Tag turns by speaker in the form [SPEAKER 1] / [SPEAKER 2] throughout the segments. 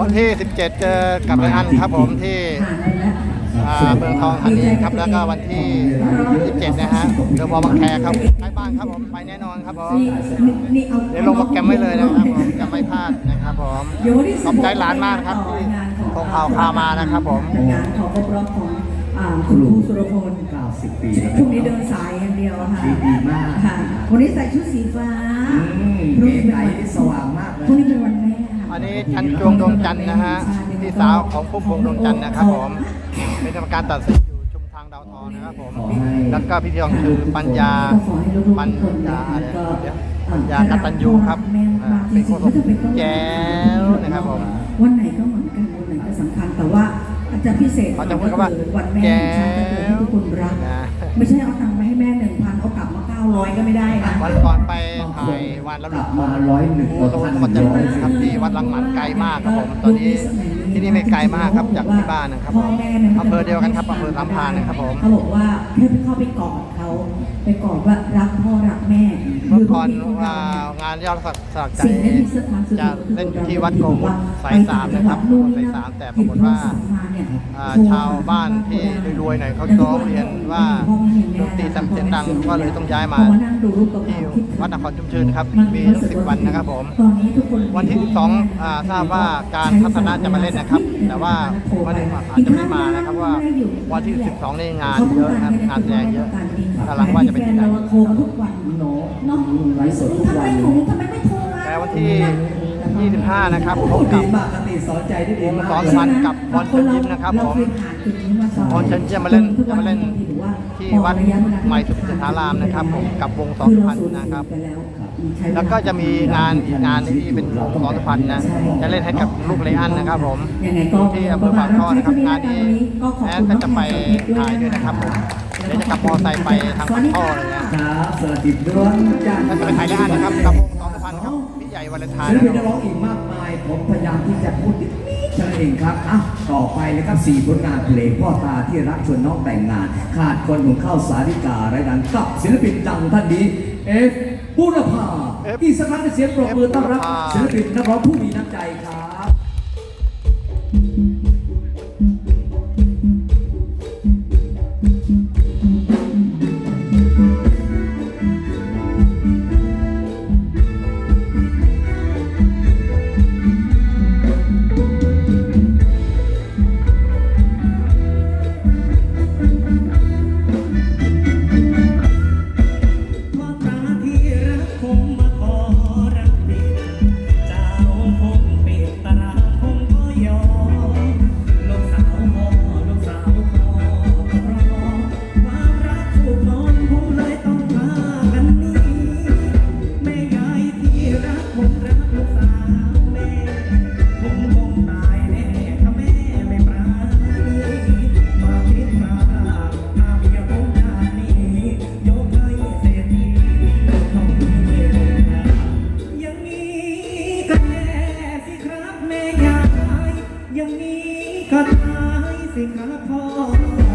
[SPEAKER 1] วันที่
[SPEAKER 2] 17 เจอกับไลอันครับผมที่เมืองทองธานีครับแล้วก็วันที่ 27 นะฮะเดอะมอบางแคครับไปบ้างครับผมไปแน่นอนครับผม
[SPEAKER 1] เดี๋
[SPEAKER 2] ยวลงโปรแกรมไว้เลยนะครับผมจะไม่พลาดนะครับผมขอบใจหลานมากครับที่ส่งข่าวพามานะครับผม
[SPEAKER 1] งานขอครบรอบของอ่าคุณครูสุรพล
[SPEAKER 3] 90 ปีแล้ว
[SPEAKER 1] ช่งนี้เดินสายอย่างเดียวค่ะ
[SPEAKER 3] ดีมาก
[SPEAKER 1] ค่ะวันนี้ใส่ชุดสีฟ้าพรุ่ง
[SPEAKER 3] เก๋
[SPEAKER 1] นี้เป็น
[SPEAKER 3] ไก่
[SPEAKER 1] วัน
[SPEAKER 3] ที่สว่างมากเลย
[SPEAKER 1] พรุ่งนี้เป็นวัน
[SPEAKER 2] อันนี้ชันจวงดวงจันทร์นะฮะพี่สาวของพุ่มพวงดวงจันทร์นะครับผมเป็นกรรมการตัดสินอยู่ชุมทางดาวทองนะครับผม
[SPEAKER 3] ขอให้
[SPEAKER 2] แล้วก็พิธีกรคือปัญญา
[SPEAKER 1] ก็ขอให้ลูกๆ
[SPEAKER 2] ปัญ
[SPEAKER 1] ทุกคน
[SPEAKER 2] ญาอะไร
[SPEAKER 1] ก็
[SPEAKER 2] เดี๋ยวปัญญากตัญญูครับอ่าเป็นโฆษกแจ๋วนะครับผม
[SPEAKER 1] วันไหนก็เหมือนกันวันไหนก็สำคัญแต่ว่าอาจจะพิเศษ
[SPEAKER 2] เขาจะพูดคำว่า
[SPEAKER 1] วันแม่แห่งชาติก็คือให้ทุกคนรัก
[SPEAKER 2] นะ
[SPEAKER 1] ไม่ใช่เอาตังค์มาให้แม่หนึ่ ร้อยก็ไม่ได้นะ
[SPEAKER 2] วันก่อนไปถ่ายวันละห
[SPEAKER 3] ก
[SPEAKER 2] ลุ
[SPEAKER 3] ลั
[SPEAKER 2] ด
[SPEAKER 3] บมาร้อยหนึ่ง
[SPEAKER 2] โอ้โหสมบัติเจริญครับที่วัดลังหมันไกลมากครับผมตอนนี้ที่นี่ไม่ไกลมากครับจากที่บ้านนะครับผมอำเภอเดียวกันครับอำเภอลำพานนะครับผม
[SPEAKER 1] เขาบอกว่าให้เข้าไปกอดเขาไปกอดว่ารักพ่อ รักแม่
[SPEAKER 2] เมื่อก่อนว่างานยอดสักสลักใจ
[SPEAKER 1] สิ่งที่มีสถานสุด
[SPEAKER 2] จะเล่นอยู่ที่วัดโกมุตสายสามนะครับสายสามแต่ปรากฏว่าอ่าชาวบ้านที่รวยๆหน่อยเขาร้องเรียนว่าดนตรีทำเสียงดังก็เลยต้องย้ายมา
[SPEAKER 1] พอนั่งดูรูปเก่าๆ
[SPEAKER 2] ที่
[SPEAKER 1] คิด
[SPEAKER 2] วัดนครชุมเชิญครับมีทั้งสิบวันนะครับผม
[SPEAKER 1] ตอนนี้ทุกคน
[SPEAKER 2] วันที่12อ่าทราบว่าการพัฒนาจะมาเล่นนะครับ แต่ว่าวันนี้อาจจะไม่มานะครับว่าวันที่12นี่งานเยอะนะครับงานแสดงเยอะ กำลังว่าจะไปที่ไหน
[SPEAKER 1] โทรมาทุกวัน
[SPEAKER 3] โน้
[SPEAKER 1] เนาะ
[SPEAKER 3] ไลฟ์สดทุก
[SPEAKER 1] ทำไม
[SPEAKER 3] วัน
[SPEAKER 1] หนูทำไมไม่โทรมา
[SPEAKER 2] แต่วันที่25 นะครับพบ
[SPEAKER 3] ดี
[SPEAKER 2] กับ
[SPEAKER 3] มากครับตีสอนใจได้ดีมาก
[SPEAKER 2] สอน
[SPEAKER 3] เลย
[SPEAKER 2] พันกับบอลเชิญยิ้มนะครับผม
[SPEAKER 1] เาเยผ่านจุดนี้มาสอน
[SPEAKER 2] บอลเชิญยิ้มมาเล่น
[SPEAKER 1] ทุก
[SPEAKER 2] จะมาเล่น
[SPEAKER 1] ถือว่า
[SPEAKER 2] ที่วัดใหม่สุทธารามนะครับผมกับวงสองพันนะครับ
[SPEAKER 1] ไปแล้ว
[SPEAKER 2] แล้วก็จะมีงานอีกงานที่เป็นวงสองพันนะจะเล่นให้กับลูกเลอันนะครับ ผม
[SPEAKER 1] ยังไงก็
[SPEAKER 2] ที่อำเภอปากท่อนะครับงานนี้แอนก็จะไปถ่ายด้วยนะครับผม เดี๋ยวจะขับมอเตอร์ไซค์ไปทางปากท่อเลยนะครับ
[SPEAKER 3] สวัสดีดวงจันทร์
[SPEAKER 2] ก็จะไปถ่ายเลอันนะครับกับวงสองพันครับพี่ใหญ่วาเลนไทน์
[SPEAKER 3] ศิล
[SPEAKER 2] นะ
[SPEAKER 3] ปิน
[SPEAKER 2] ค
[SPEAKER 3] นั
[SPEAKER 2] รับ
[SPEAKER 3] กร้องอีกมากมาย ผมพยายามที่จะพูดนิดๆเท่านั้นเองครับอะต่อไปนะครับสี่ผลงานเพลงพ่อตาที่รักชวนน้องแต่งงาน ขาดคนของข้าวสาริกาไรดันกับศิลปินดังท่านนี้เอฟบุรพาอีกสักครั้งเสียงปรบมือต้อนรับศิลปินนักร้องผู้มีน้ำใจครับ
[SPEAKER 4] สิครับพ่อ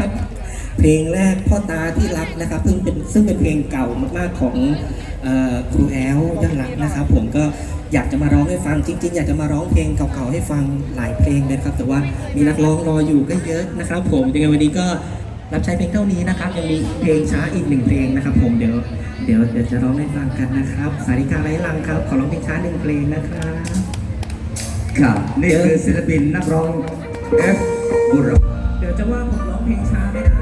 [SPEAKER 4] นะครับ เพลงแรกพ่อตาที่รักนะครับเพิ่งเป็นซึ่งเป็นเพลงเก่ามากๆของครูแอลยอดรักนะครับ ผมก็อยากจะมาร้องให้ฟังจริง ๆ อยากจะมาร้องเพลงเก่าๆให้ฟังหลายเพลงเลยครับ แต่ว่ามีนักร้องรออยู่ก็เยอะนะครับ ผมยังไงวันนี้ก็รับใช้เพลงเท่านี้นะครับ ยังมีเพลงช้าอีกหนึ่งเพลงนะครับ ผมเดี๋ยวเดี๋ยวเดี๋ยวจะร้องให้ฟังกันนะครับ สาริกาไร้ลังครับ ขอร้องเพลงช้าหนึ่งเพลงนะครับ
[SPEAKER 3] ครับนี่คือศิลปินนักร้องเอฟบุรพ
[SPEAKER 4] จะว่าผมร้องเพลงช้าไม่ได้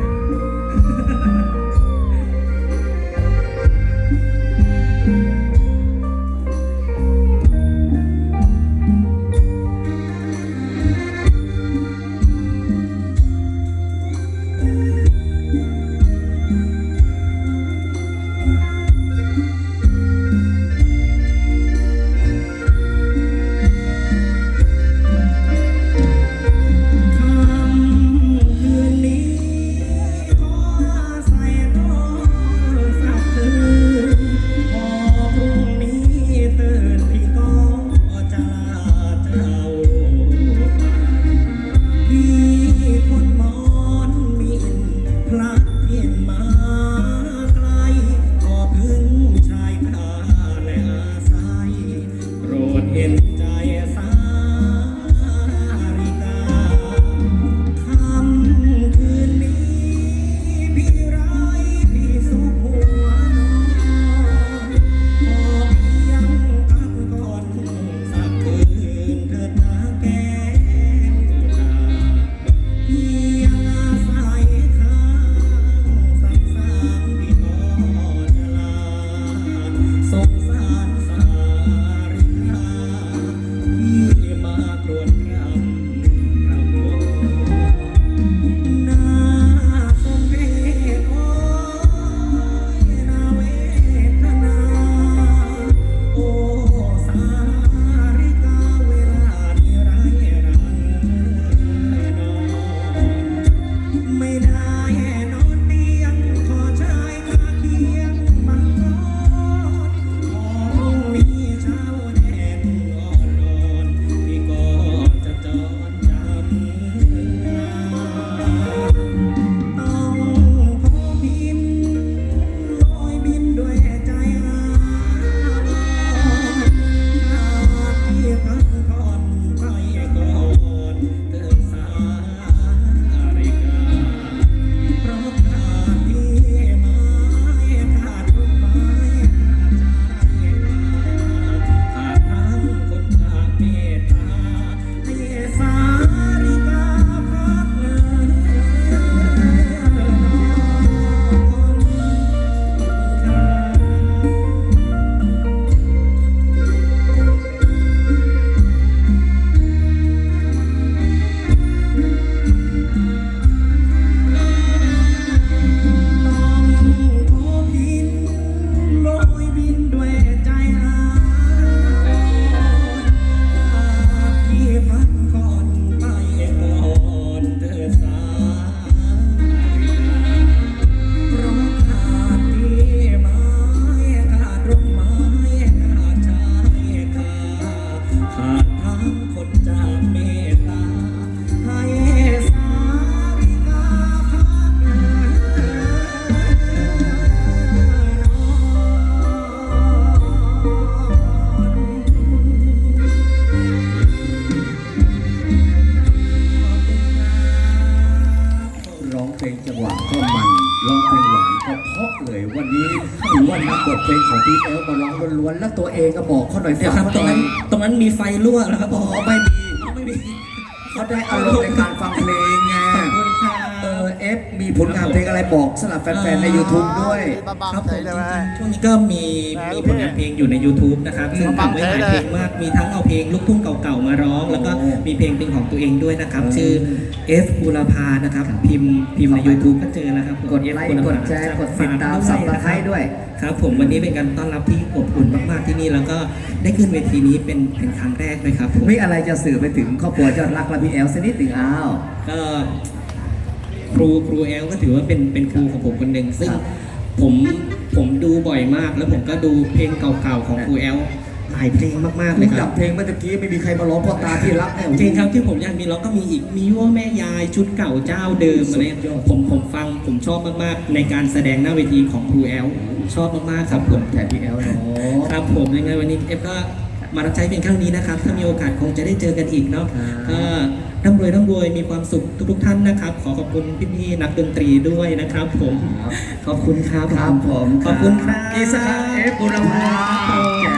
[SPEAKER 3] รั่วแล้ว
[SPEAKER 4] ครับผม
[SPEAKER 3] ไม่มี
[SPEAKER 4] ไม่มี
[SPEAKER 3] เขาได้อารมณ์ในการฟังเพลงไง
[SPEAKER 4] รับ
[SPEAKER 3] เออเอฟมีผลงานเพลงอะไรบอกสำหรับแฟนๆใน YouTube ด้วย
[SPEAKER 2] บ้าบ้า
[SPEAKER 4] ครับ
[SPEAKER 2] ใจ
[SPEAKER 4] ผม
[SPEAKER 2] เลยไหม
[SPEAKER 4] ช่วงนี้ก็มีมีผลงานเพลงอยู่ใน YouTube นะครับซึ่ง
[SPEAKER 2] ฟัง
[SPEAKER 4] ทำไว้หลาย
[SPEAKER 2] เพ
[SPEAKER 4] เพ
[SPEAKER 2] ล
[SPEAKER 4] ล
[SPEAKER 2] ง
[SPEAKER 4] ง
[SPEAKER 2] เลย
[SPEAKER 4] มากมีทั้งเอาเพลงลูกทุ่งเก่าๆมาร้อง แล้วก็
[SPEAKER 3] โอ้
[SPEAKER 4] มีเพลงเป็นของตัวเองด้วยนะครับ
[SPEAKER 3] อืม
[SPEAKER 4] ชื่อ F บูรพานะครับ พิมพ์พิมพ์ใน YouTube ก็เจอแล้วครับผม
[SPEAKER 3] กด
[SPEAKER 4] F
[SPEAKER 3] ไลค์
[SPEAKER 4] บูร
[SPEAKER 3] ก
[SPEAKER 4] พา
[SPEAKER 3] ดแชร์กดติดตาม
[SPEAKER 4] ฝ
[SPEAKER 3] สับ
[SPEAKER 4] ก
[SPEAKER 3] ตะไคร้ด้วย
[SPEAKER 4] ครับผมวันนี้เป็นการต้อนรับที่อบอุ่นมากๆที่นี่ แล้วก็ได้ขึ้นเวทีนี้เป็นเป็นครั้งแรกด้วยครับผม
[SPEAKER 3] มีอะไรจะสื่อไปถึงครอบครัวยอดรักและพี่แอลสักนิดหนึ่งอ้าว
[SPEAKER 4] ก็ ครูครูแอลก็ถือว่าเป็นเป็นครูของผมคนหนึ่งซึ่ง
[SPEAKER 3] ครับ
[SPEAKER 4] ผมผมดูบ่อยมาก แล้วผมก็ดูเพลงเก่าๆของครูแอลหลายเพลงมากๆเล
[SPEAKER 3] คุ
[SPEAKER 4] ย
[SPEAKER 3] ณ
[SPEAKER 4] ค
[SPEAKER 3] จั
[SPEAKER 4] รั
[SPEAKER 3] บบเพลงเมื่อตะกี้ไม่มีใครมาร้องพ่อตาที่รักแน่
[SPEAKER 4] จริงครับที่ผมอยากมีร้องก็มีอีกมีว่าแม่ยายชุดเก่าเจ้าเดิมอะไร
[SPEAKER 3] สุดยอด
[SPEAKER 4] ผมผมฟังผมชอบมากๆ ในการแสดงหน้าเวทีของครูแอลชอบมากๆครับผม
[SPEAKER 3] แทนพี่แอลเนาะ
[SPEAKER 4] ครับผมยังไงวันนี้เอฟก็มารับใช้เพียงครั้งนี้นะครับ ถ้ามีโอกาสคงจะได้เจอกันอีกเนาะ
[SPEAKER 3] ครับ
[SPEAKER 4] ก็ ร่ำรวยร่ำรวยมีความสุขทุกๆท่านนะครับ ขอขอบคุณพี่ๆนักดนตรีด้วยนะครับ ผม
[SPEAKER 3] ครับ
[SPEAKER 4] ขอบคุณครับ
[SPEAKER 3] ครับผม
[SPEAKER 4] ขอบคุณครับ
[SPEAKER 3] อีกสักครั้งเอฟบุรพา
[SPEAKER 4] ครับผม